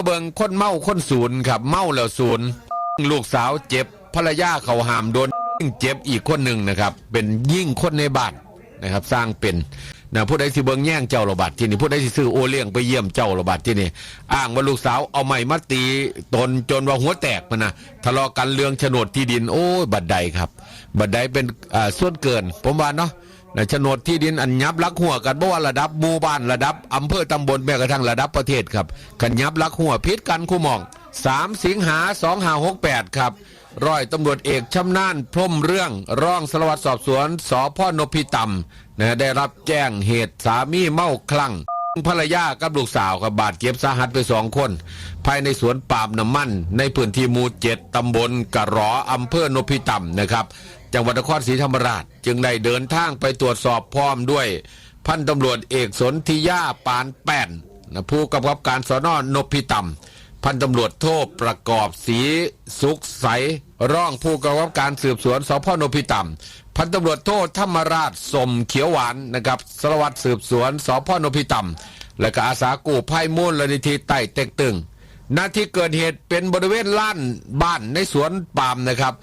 มาเบิงคนเมาคนศูนย์ครับ เมาแล้วศูนย์ลูกสาวเจ็บภรรยาเขาหามโดนเจ็บอีกคนหนึ่งนะครับ เป็นยิ่งคนในบ้านนะครับ สร้างเป็นนะผู้ใดสิเบิงแย่งเจ้าระบาดที่นี่ผู้ใดสิซื้อโอเลี้ยงไปเยี่ยมเจ้าระบาดที่นี่อ้างว่าลูกสาวเอาไม้มาตีตนจนว่าหัวแตกมันนะทะเลาะกันเรื่องโฉนดที่ดิน โอ้ยบัดใดครับ บัดใดเป็นอ่าส่วนเกิน ผมว่าเนาะนะ โฉนดที่ดินอันยับลักหัวกันบ่ว่าระดับหมู่บ้านระดับอำเภอตำบลแม้กระทั่งระดับประเทศครับกันยับลักหัวพิษกันคู่หมอง 3 สิงหา2568 ครับร้อยตำรวจเอกชำนาญพรมเรื่องร่องสารวัตรสอบสวนสพนพิตำนะได้รับแจ้งเหตุสามีเมาคลั่งภรรยากับลูกสาวกับบาดเจ็บสาหัสไปสองคน ภายในสวนปาล์มน้ำมัน ในพื้นที่หมู่เจ็ดตำบลกระรออำเภอนพิตำนะครับ จังหวัดนครศรีธรรมราช จึงได้เดินทางไปตรวจสอบพร้อมด้วย พันตำรวจเอกสนธิยาปานแป้นนะผู้กำกับการสอนอนพิตำพันตำรวจโทษประกอบศรีสุขใสร่องผู้กำกับการสืบสวนสพนพิตำพันตำรวจโทษธรรมราชสมเขียวหวานนะครับสารวัตรสืบสวนสพนพิตำและก็อาสากู้ภัยมูลนิธิใต้เต็กตึง หน้าที่เกิดเหตุเป็นบริเวณล้านบ้านในสวนปาล์มนะครับ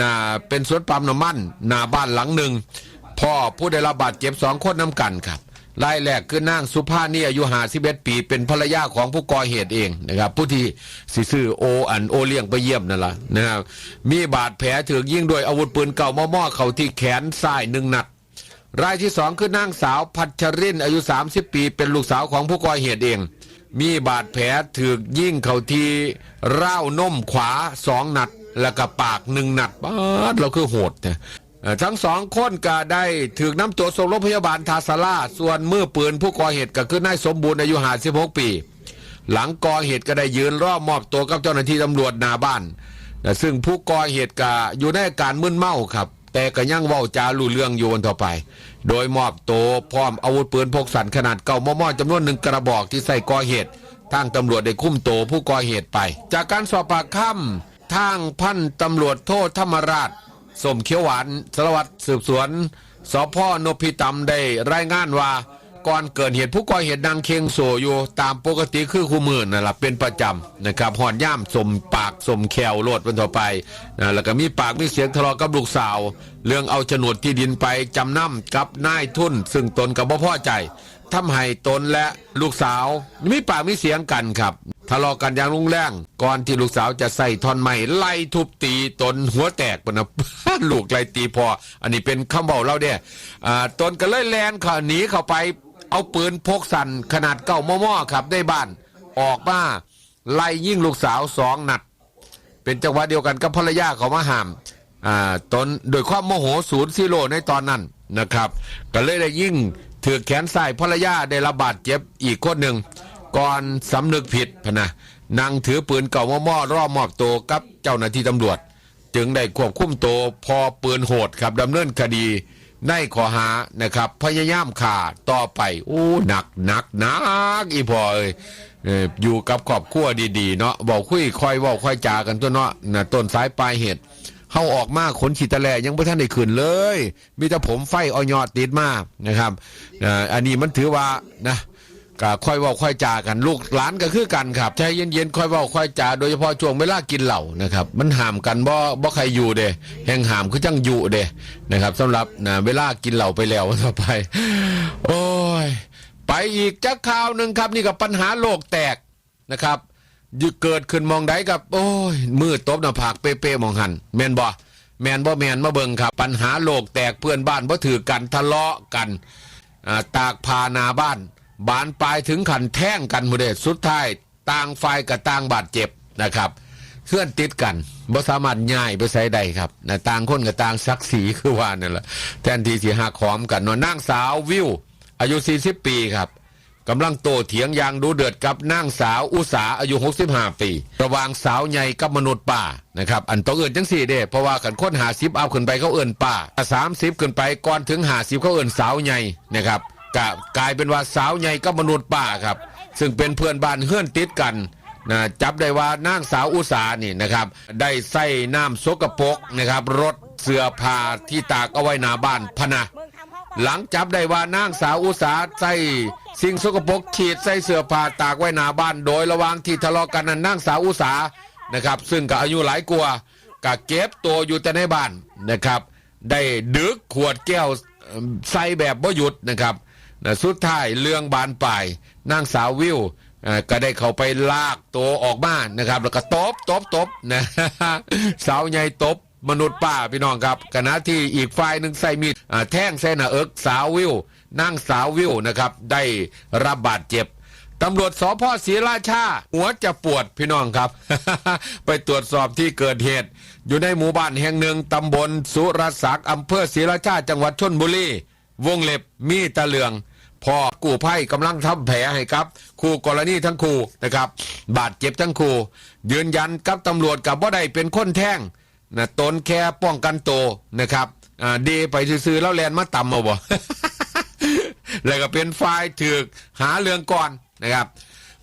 นาเป็นสวนปาล์มน้ำมันหน้าบ้านหลังหนึ่งพ่อผู้ได้รับบาดเจ็บสองคนน้ำกันครับรายแรกคือนางสุภานีอายุหาสิบเอ็ดปี เป็นภรรยาของผู้ก่อเหตุเองนะครับ ผู้ที่สิซื้อโออันโอเลี้ยงไปเยี่ยมนั่นแหละนะครับมีบาดแผลถูกยิงโดวยอาวุธปืนเก่าม่อมอเข้าที่แขนซ้ายหนึ่งนัดรายที่สองคือนางสาวพัชรินอายุ 30 ปี เป็นลูกสาวของผู้ก่อเหตุเอง มีบาดแผลถูกยิ่งเขาที่ร่าวนมขวาสองนัด แล้วก็ปากหนึ่งนัดบาดเราคือโหดเนี่ยทั้งสองคนก็ได้ถูกน้ำตัวส่งโรงพยาบาลทาสาราส่วนมือปืนผู้ก่อเหตุก็คือนายสมบูรณ์อายุ56ปี หลังก่อเหตุก็ได้ยืนรอบมอบตัวกับเจ้าหน้าที่ตำรวจนาบ้านซึ่งผู้ก่อเหตุก็อยู่ในอาการมึนเมาครับ แต่ก็ยังเว้าจารู้เรื่องอยู่วันต่อไป โดยมอบตัวพร้อมอาวุธปืนพกสันขนาดเก่ามอมอจำนวนหนึ่งกระบอกที่ใส่ก่อเหตุ ทางตำรวจได้คุ้มตัวผู้ก่อเหตุไป จากการสอบปากคำทางพันตำรวจโทษธรรมราชสมเขียวหวานสารวัตรสืบสวนสพนพิตำได้รายงานว่า ก่อนเกิดเหตุผู้ก่อเหตุนางเคงโซอยู่ตามปกติคือคู่มือนั่นแหละเป็นประจำนะครับหอนย่ามสมปากสมแควโลดวันต่อไปนะแล้วก็มีปากมีเสียงทะเลาะกับลูกสาว เรื่องเอาโฉนดที่ดินไปจำนำกับนายทุน ซึ่งตนกับพ่อพอใจทำให้ตนและลูกสาว มีปากมีเสียงกันครับทะเลาะกันอย่างรุนแรงก่อนที่ลูกสาวจะใส่ท่อนไม้ไล่ทุบตีตนหัวแตกปนะลูกไล่ตีพอ อันนี้เป็นคำบอกเราเด้อ่าตนก็เลยแลนเขาหนีเข้าไป เอาปืนพกสันขนาดเก้ามอๆครับได้บ้าน ออกมาไล่ยิงลูกสาวสองนัด เป็นจังหวะเดียวกันกับภรรยาเขามาห้ามอ่าตนโดยความโมโหศูนย์ซีโร่ในตอนนั้นนะครับ ก็เลยได้ยิ่งถือแขนซ้ายภรรยาได้รับาดเจ็บอีกคนหนึ่ง ก่อนสำนึกผิดพนะนั่งถือปืนเก่ามอๆรอบมอบตัวกับเจ้าหน้าที่ตำรวจ จึงได้ควบคุมตัวพอปืนโหดครับดำเนินคดี ในขอหานะครับ พยายามฆ่าต่อไปโอ้หนักหนักหนักอีพอเอ้ยอยู่กับครอบครัวดีๆ เนาะบอกคุยคอยบอกคอยจากันตัวเนาะนะต้นสายปลายเหตุเข้าออกมาขนขีดตะแลยังไม่ทันได้ขึ้นเลย มีแต่ผมไฟออยอดติดมานะครับอันนี้มันถือว่านะ ก็ค่อยว่าค่อยจากันลูกหลานก็คือกันครับใจเย็นๆค่อยว่าค่อยจาโดยเฉพาะช่วงเวลากินเหล้านะครับ มันห้ามกันบ่บ่ใครอยู่เด้แห่งห้ามคือจังอยู่เด้นะครับสำหรับนะเวลากินเหล้าไปแล้วต่อไป โอ้ยไปอีกจักข่าวหนึ่งครับ นี่กับปัญหาโลกแตกนะครับยึเกิดขึ้นมองใดกับ โอ้ยมือตบหน้าผากเป๊ะๆมองหันแมนบ่แมนบ่แมนมาเบิงครับ ปัญหาโลกแตกเพื่อนบ้านบ่ถือกันทะเลาะกันอ่าตากพานาบ้าน บานปลายถึงขันแท่งกันหมดเลยสุดท้ายต่างฝ่ายกับต่างบาดเจ็บนะครับเพื่อนติดกันบ่สามารถง่ายไปใส่ใดครับนะต่างคนกับต่างศักดิ์ศรีคือว่านั่นแหละแทนที่สิหักหอมกันนาะนางสาววิว อายุ 40 ปีครับกำลังโตเถียงยางดูเดือดกับนางสาวอุสาอายุ 65 ปี ระวางสาวใหญ่กับมนุษย์ป่านะครับอันต้องเอื่นจังสี่เด้เพราะว่าขันค้นหาสิบเอาขึ้นไปเขาเอื่นป่าสามสิบขึ้นไปก่อนถึงหาสิบเขาเอื่นสาวใหญ่นะครับ กะกลายเป็นว่าสาวใหญ่กับมนุษย์ป่าครับ ซึ่งเป็นเพื่อนบ้านเฮื่อนติดกันนะจับได้ว่านางสาวอุสานี่นะครับ ได้ใส่น้ำสกปรกนะครับรถเสื้อผ้าที่ตากเอาไว้หน้าบ้านพนะหลังจับได้ว่านางสาวอุสาใส่สิ่งสกปรกขีดใส่เสื้อผ้าตากไว้หน้าบ้าน โดยระว่างที่ทะเลาะกันนั้นนางสาวอุสานะครับ ซึ่งก็อายุหลายกว่าก็เก็บตัวอยู่แต่ในบ้านนะครับ ได้ดึกขวดแก้วใส่แบบบ่หยุดนะครับ นะสุดท้ายเรื่องบานปลายนางสาววิวก็ได้เข้าไปลากตัวออกมานะครับ แล้วก็ตบตบตบนะสาวใหญ่ตบมนุษย์ป้าพี่น้องครับขณะที่อีกฝ่ายหนึ่งใส่มีดแท่งใส่หน้าเอิกสาววิวนั่งสาววิวนะครับ ได้รับบาดเจ็บตำรวจสพศรีราชา หัวจะปวดพี่น้องครับ ไปตรวจสอบที่เกิดเหตุ อยู่ในหมู่บ้านแห่งหนึ่งตำบลสุรศักดิ์อำเภอศรีราชาจังหวัดชนบุรีวงเล็บมีตะเลือง พ่อกู้ภัยกำลังทำแผลให้ครับคู่กรณีทั้งคู่นะครับ บาดเจ็บทั้งคู่ ยืนยันกับตำรวจกับว่าได้เป็นคนแท่งนะตนแค่ป้องกันโตนะครับอ่าดีไปซื้อแล้วแลนมาต่ำเอาบ่แล้วก็เป็นฝ่ายถือกหาเรื่องก่อนนะครับ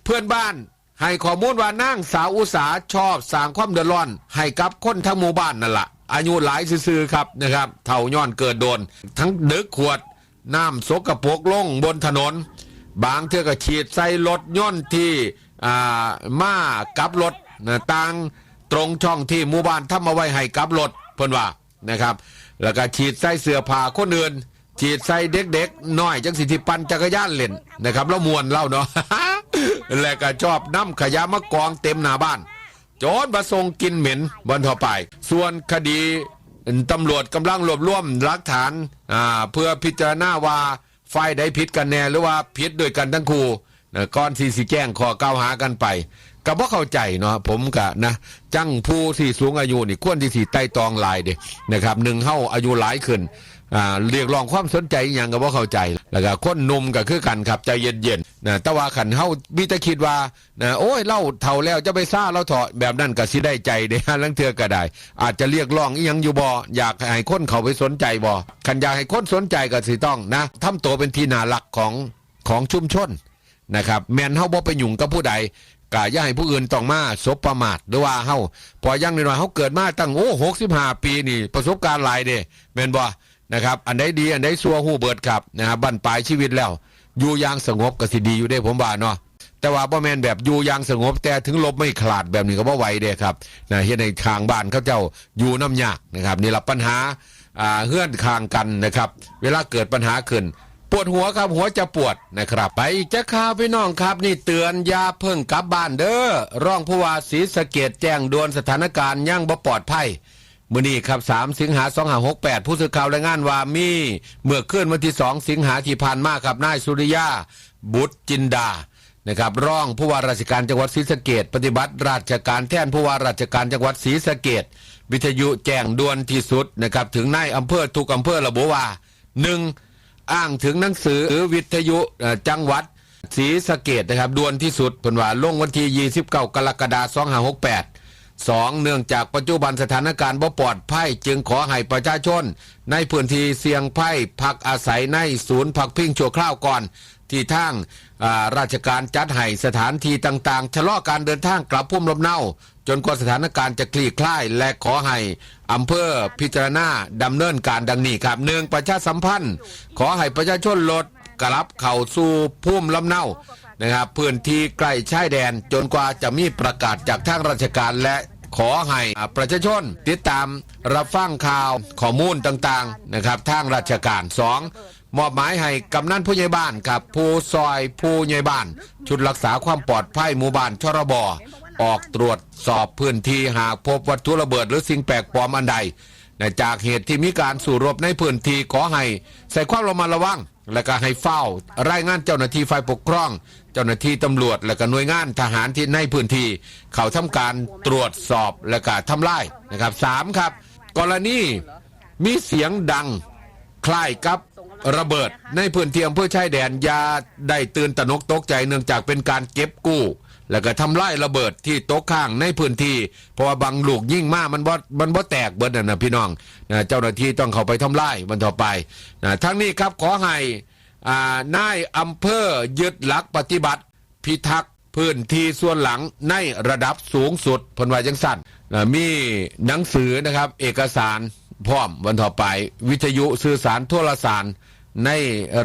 เพื่อนบ้านให้ข้อมูลว่านั่งสาวอุตสาชอบสร้างความเดือดร้อน ให้กับคนทั้งหมู่บ้านนั่นละอายุหลายซื่อครับนะครับ เท่าย้อนเกิดโดน ทั้งดึกขวด น้ำสกปรกลงบนถนน บางเทื่อก็ฉีดใส่รถย่นที่อ่ามากับรถต่างตรงช่องที่หมู่บ้านทำมาไว้ให้กับรถเพิ่นว่านะครับ แล้วก็ฉีดใส่เสื้อผ้าคนอื่น ฉีดใส่เด็กๆน้อยจังสิที่ปั่นจักรยานเล่นนะครับ แล้วมวนเล่าเนาะแล้วก็ชอบน้ำขยะมากองเต็มหน้าบ้าน โจรประสงกินเหม็นบนทั่วไป ส่วนคดี ตำรวจกำลังรวบรวมหลักฐานอ่าเพื่อพิจารณาว่าฝ่ายใดผิดกันแน่หรือว่าผิดด้วยกันทั้งคู่ก่อนที่สิแจ้งข้อกล่าวหากันไปก็บ่เข้าใจเนาะผมกะนะจังผู้ที่สูงอายุนี่ควรที่สิไต่ตองลายเด็นะครับหนึ่งเฮาอายุหลายขึ้น อ่าเรียกร้องความสนใจอหย่างก็บ่เข้าใจ แล้วก็คนหนุ่มก็คือกันครับใจเย็นๆนะแต่ว่าขันเฮามีแต่คิดว่านะโอ้ยเล่าเท่าแล้วจะไปซ่าเราเถาะแบบนั้นก็สิได้ใจเด้ลังเทือก็ได้ อาจจะเรียกร้องอีหยังอยู่บ่อยากให้คนเขาไปสนใจบ่คันอยากให้คนสนใจก็สิต้องนะทำตัวเป็นที่น่ารักของของชุมชนนะครับแมนเฮาบ่ไปยุ่งกับผู้ใดกะอย่าให้ผู้อื่นต้องมาสบประมาทหรือว่าเฮาพอยังน้อยๆเฮาเกิดมาตั้งโอ้65 ปีนี่ ประสบการณ์หลายเด้แม่นบ่ นะครับ อันใดดีอันใดซัวฮู้เบิดครับนะครับบั้นปลายชีวิตแล้ว อยู่อย่างสงบก็สิดีอยู่เด้ผมว่าเนาะแต่ว่าบ่แม่นแบบอยู่อย่างสงบแต่ถึงลบไม่ขลาดแบบนี้ก็บ่ไหวเด้ครับนะเฮ็ดในทางบ้านเขาเจ้าอยู่น้ำยากนะครับนี่ละปัญหาอ่าเฮื่อนคางกันนะครับ เวลาเกิดปัญหาขึ้น ปวดหัวครับหัวจะปวดนะครับ ไปจะข่าวพี่น้องครับ นี่เตือนยาเพิ่งกลับบ้านเด้อร่องผู้ว่าศรีสะเกดแจ้งด่วนสถานการณ์ยังบ่ปลอดภัย มื่อนี้ครับ3สิงหา2568ผู้สื่อข่าวรายงานว่ามีเมื่อคืนวันที่2สิงหาที่ผ่านมาครับนายสุริยา บุตรจินดานะครับร่องผู้ว่าราชการจังหวัดศรีสะเกดปฏิบัติราชการแทนผู้ว่าราชการจังหวัดศรีสะเกดวิทยุแจ้งด่วนที่สุดนะครับถึงนายอำเภอทุกอำเภอระบุว่าหนึ่งอ้างถึงหนังสือวิทยุจังหวัดศรีสะเกดนะครับด่วนที่สุดเพิ่นว่าลงวันที่29 กรกฎาคม2568 สองเนื่องจากปัจจุบันสถานการณ์บ่ปลอดภัยจึงขอให้ประชาชน ในพื้นที่เสี่ยงภัยพักอาศัยในศูนย์พักพิงชั่วคราวก่อน ที่ทางาราชการจัดให้สถานที่ต่างๆ ชะลอการเดินทางกลับภูมิลำเนา จนกว่าสถานการณ์จะคลี่คลาย และขอให้อำเภอพิจารณาดำเนินการดังนี้ครับหนึ่งประชาสัมพันธ์ ขอให้ประชาชนลดกลับเข้าสู่ภูมิลำเนา นะครับพื้นที่ใกล้ชายแดนจนกว่าจะมีประกาศจากทางราชการและขอให้ประชาชนติดตามรับฟังข่าวข้อมูลต่างๆนะครับทางราชการสองมอบหมายให้กำนันผู้ใหญ่บ้านกับผู้ซอยผู้ใหญ่บ้าน ชุดรักษาความปลอดภัยหมู่บ้านชรบออกตรวจสอบพื้นที่หากพบวัตถุระเบิดหรือสิ่งแปลกปลอมอันใดจากเหตุที่มีการสู่รบในพื้นที่ขอให้ใส่ความระมัดระวัง และก็ให้เฝ้ารายงานเจ้าหน้าที่ฝ่ายปกครอง เจ้าหน้าที่ตำรวจ และก็หน่วยงานทหารที่ในพื้นที่ เขาทำการตรวจสอบและก็ทำลายนะครับสามครับ กรณีมีเสียงดังคล้ายกับระเบิดในพื้นที่อำเภอชายแดนยาได้ตื่นตระหนกตกใจเนื่องจากเป็นการเก็บกู้ แล้วก็ทำลายระเบิดที่โตกข้างในพื้นที่ เพราะว่าบางลูกยิ่งมากมันบ่มันบ่แตกเบิดน่ะนะพี่น้องนะเจ้าหน้าที่ต้องเข้าไปทำลายมันต่อไปนะทั้งนี้ครับขอให้อ่านายอำเภอยึดหลักปฏิบัติ พิทักษ์พื้นที่ส่วนหลังในระดับสูงสุดพนวาจังสั้นนะมีหนังสือนะครับ เอกสารพร้อมวันต่อไป วิทยุสื่อสารโทรสาร ใน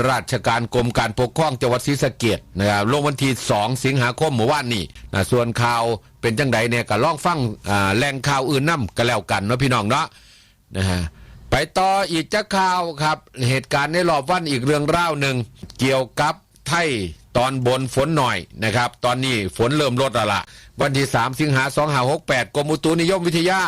ราชการกรมการปกครองจังหวัดศรีสะเกดนะครับลงวันที่ 2 สิงหาคมเมื่อวานนี้นะส่วนข่าวเป็นจังไดเนี่ยก็ลองฟังแหล่งข่าวอื่นนํก็แล้วกันเนาะพี่น้องเนาะนะฮะไปต่ออีกจักข่าวครับ เหตุการณ์ในรอบวันอีกเรื่องเล่าวหนึ่งเกี่ยวกับไทยตอนบนฝนหน่อยนะครับ ตอนนี้ฝนเริ่มลดแล้วละวันที่ 3 สิงหา2568กรมอุตุนิยมวิทยา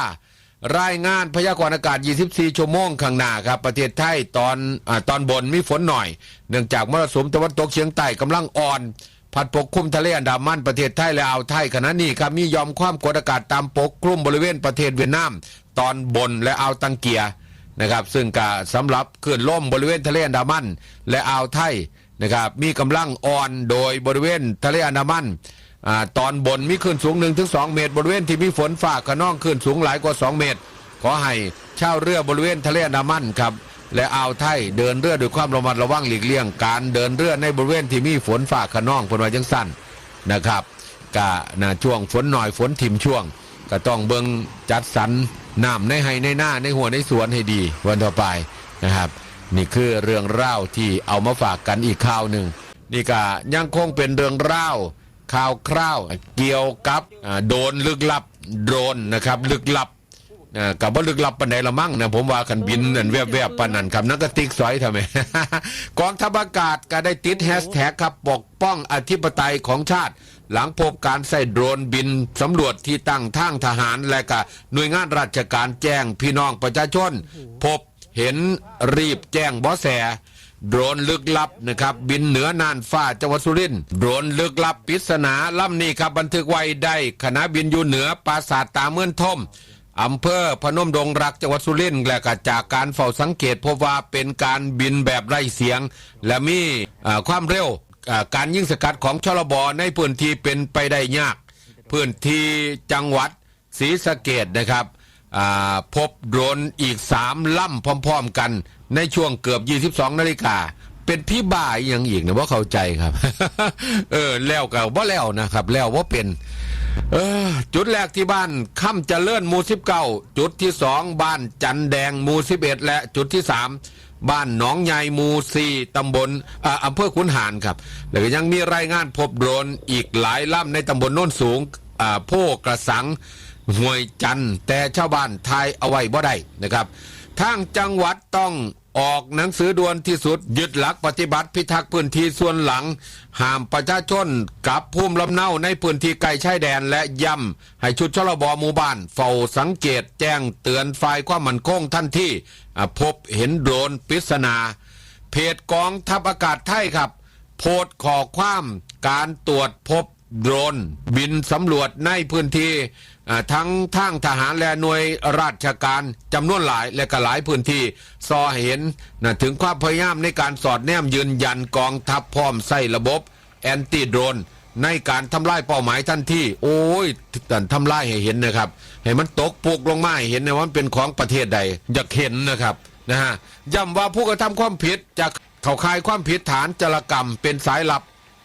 รายงานพยากรณ์อากาศ 24 ชั่วโมงข้างหน้าครับ ประเทศไทยตอนอตอนบนมีฝนหน่อย เนื่องจากมรสุมตะวันตกเฉียงใต้กำลังอ่อน พัดปกคลุมทะเลอันดามันประเทศไทยและอ่าวไทยขณะนี้ครับมียอมความกดอากาศตามปกคลุมบริเวณประเทศเวียดนาม ตอนบนและอ่าวตังเกียนะครับ ซึ่งก็สำหรับคลื่นล่มบริเวณทะเลอันดามัน และอ่าวไทยนะครับมีกำลังอ่อนโดยบริเวณทะเลอันดามัน ตอนบนมีคลื่นสูง1ถึง2เมตร บริเวณที่มีฝนฟ้าขนองคลื่นสูงหลายกว่า 2 เมตร ขอให้เช่าเรือบริเวณทะเลอันดามันครับ และอ่าวไทยเดินเรือด้วยความระมัดระวังหลีกเลี่ยง การเดินเรือในบริเวณที่มีฝนฟ้าขนองฝนว่าจังสั้นนะครับกะนะช่วงฝนหน่อยฝนถิ่มช่วง ก็ต้องเบิงจัดสรรน้ำในไฮในหน้าในหัวในสวนให้ดีวันต่อไปนะครับนี่คือเรื่องเล่าที่เอามาฝากกันอีกข่าวหนึ่งนี่ก็ยังคงเป็นเรื่องเล่า ข่าวคราวเกี่ยวกับอ่าโดรนลึกลับโดรนนะครับลึกลับอ่ากับว่าลึกลับปันใดละมั่งนะผมว่าคันบินนั่นแวบๆปานนั้นครับนักกระติกสอยทำไมกองทัพอากาศก็ได้ติดแฮชแท็กครับปกป้องอธิปไตยของชาติ หลังพบการใส่โดรนบินสำรวจที่ตั้งทางทหารและก็หน่วยงานราชการแจ้งพี่น้องประชาชน พบเห็นรีบแจ้งเบาะแส โดรนลึกลับนะครับ บินเหนือน่านฟ้าจังหวัดสุรินทร์โดรนลึกลับปริศนาลำนี้ครับบันทึกไว้ได้ขณะบินอยู่เหนือปราสาทตาเมือนทมอำเภอพนมดงรักจังหวัดสุรินทร์และก็จากการเฝ้าสังเกตพบว่าเป็นการบินแบบไร้เสียง และมีความเร็วการยิงสกัดของชลบในพื้นที่เป็นไปได้ยาก พื้นที่จังหวัดศรีสะเกดนะครับ พบโดรนอีกสามลำพร้อม ๆ กัน ในช่วงเกือบ 22 นาฬิกา เป็นพี่บ่ายยังอีกนะว่าเข้าใจครับ เออ แล้วกับว่าแล้วนะครับ แล้วว่าเป็น เออ จุดแรกที่บ้านค่ำเจริญหมู่สิบเก้าจุดที่สองบ้านจันแดงหมู่สิบเอ็ดและจุดที่สามบ้านหนองใหญ่หมู่สี่ตำบลอำเภอขุนหารครับ แล้วก็ยังมีรายงานพบโดรนอีกหลายลำในตำบลโน้นสูงอ่าโพกระสัง ห้วยจันแต่ชาวบ้านทายเอาไว้บ่ได้นะครับทางจังหวัดต้องออกหนังสือด่วนที่สุด ยึดหลักปฏิบัติพิทักษ์พื้นที่ส่วนหลัง ห้ามประชาชนกับภูมิลำเนาในพื้นที่ไกลชายแดนและย้ำให้ชุดชลบหมู่บ้าน เฝ้าสังเกตแจ้งเตือนฝ่ายความมั่นคงทันที่พบเห็นโดรนปริศนา เพจกองทัพอากาศไทยครับ โพสต์ขอความการตรวจพบ โดรนบินสำรวจในพื้นที่ทั้งทางทหารและหน่วยราชการจำนวนหลายและก็หลายพื้นที่ซอเห็นนะถึงความพยายามในการสอดแนมยืนยันกองทัพพร้อมใส่ระบบ แอนตี้โดรนในการทำลายเป้าหมายทันทีโอ้ยแต่ทำลายให้เห็นนะครับให้มันตกปุกลงมาให้เห็นนะว่ามันเป็นของประเทศใดอยากเห็นนะครับนะฮะย้ำว่าผู้กระทำความผิดจะเข้าข่ายความผิดฐานจรกรรมเป็นสายลับ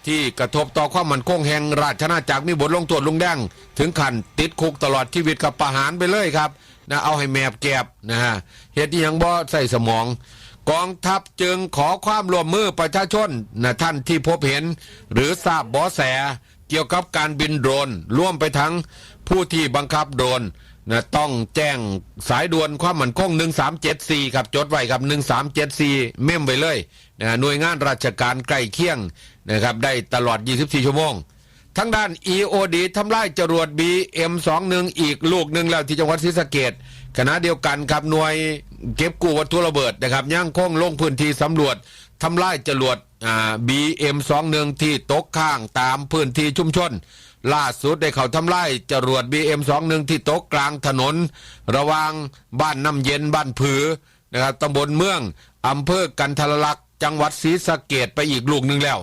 ที่กระทบต่อความมั่นคงแห่งราชอาจักรมีบทลงโทษลุงแดงถึงขั้นติดคุกตลอดชีวิตกับประหารไปเลยครับนะเอาให้แมบแกบนะฮะเหตุที่ยังบ่ใส่สมอง กองทัพจึงขอความร่วมมือประชาชนนะท่านที่พบเห็น หรือทราบเบาะแส เกี่ยวกับการบินโดรนร่วมไปทั้งผู้ที่บังคับโดรน นะต้องแจ้งสายด่วนความมั่นคง1374ครับจดไว้ครับ1374 เม่มไว้เลยนะหน่วยงานราชการใกล้เคียงนะครับได้ตลอด 24 ชั่วโมงทั้งด้าน EOD ทำลายจรวด BM21 อีกลูกหนึ่งแล้วที่จังหวัดศรีสะเกดขณะเดียวกันครับหน่วยเก็บกู้วัตถุระเบิดนะครับย่างคงลงพื้นที่สำรวจทำลายจรวดอ่า BM21 ที่ตกข้างตามพื้นที่ชุมชน ล่าสุดได้เขาทำลายจรวด BM21 ที่โตกกลางถนน ระว่างบ้านน้ำเย็นบ้านผือนะครับตำบลเมืองอำเภอกันทรลักษ์จังหวัดศรีสะเกดไปอีกลูกหนึ่งแล้ว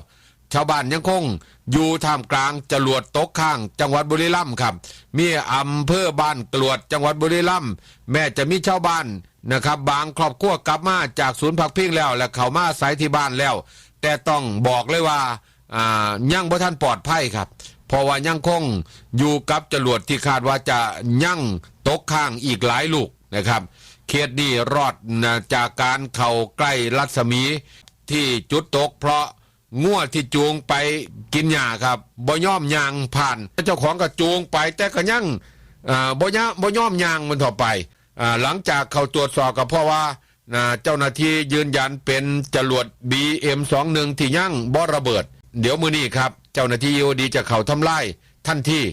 ชาวบ้านยังคงอยู่ท่ามกลางจรวดตกข้าง จังหวัดบุรีรัมย์ครับ มีอำเภอบ้านกรวดจังหวัดบุรีรัมย์แม้จะมีชาวบ้านนะครับ บางครอบครัวกลับมาจากศูนย์พักพิงแล้ว และเขามาอายที่บ้านแล้ว แต่ต้องบอกเลยว่าอ่ายังบ่ท่านปลอดภัยครับ เพราะว่ายังคงอยู่กับจรวดที่คาดว่าจะยั่งตกข้างอีกหลายลูกนะครับเขตนี้รอดจากการเข้าใกล้รัศมีที่จุดตก เพราะงัวที่จูงไปกินหญ้าครับบ่ย่อมยางผ่านเจ้าของก็จูงไป แต่ก็ยังอ่าบ่ยะบ่ย่อมยางมันต่อไปอหลังจากเขาตรวจสอบก็เพราะว่าเจ้าหน้าที่ยืนยันเป็นจรวด BM21 ที่ยั่งบ่ระเบิด เดี๋ยวมือนี้ครับ จ้าหน้าที่ EOD จะเข้าทำลายทันที่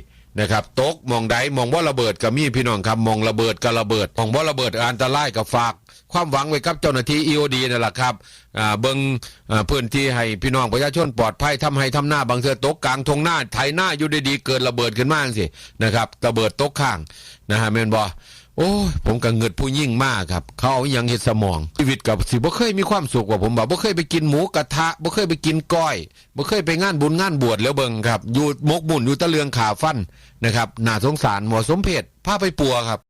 นะครับตกมองใดมองว่าระเบิดก็มีพี่น้องครับมองระเบิดก็ระเบิดมองว่าระเบิดอันตรายก็ฝาก ความหวังไว้กับเจ้าหน้าที่ EOD นั่นแหละครับเบิงอ่าพื้นที่ให้พี่น้องประชาชนปลอดภัยทำให้ทำหน้าบางเทือตกกลางทงหน้าไถหน้าอยู่ดีๆเกิดระเบิดขึ้นมาจังสินะครับระเบิดตกข้างนะฮะแม่นบ่ โอ้ยผมก็เงิดผู้ยิ่งมากครับ เขาเอาอย่างเฮ็ดสมองชีวิตกับสิบ่เคยมีความสุขกว่าผมบ่บ่เคยไปกินหมูกระทะบ่เคยไปกินก้อยบ่เคยไปงานบุญงานบวชแล้วเบิ่งครับอยู่มกมุ่นอยู่ตะเลืองขาฟันนะครับน่าสงสารหมอสมเพชพาไปปัวครับ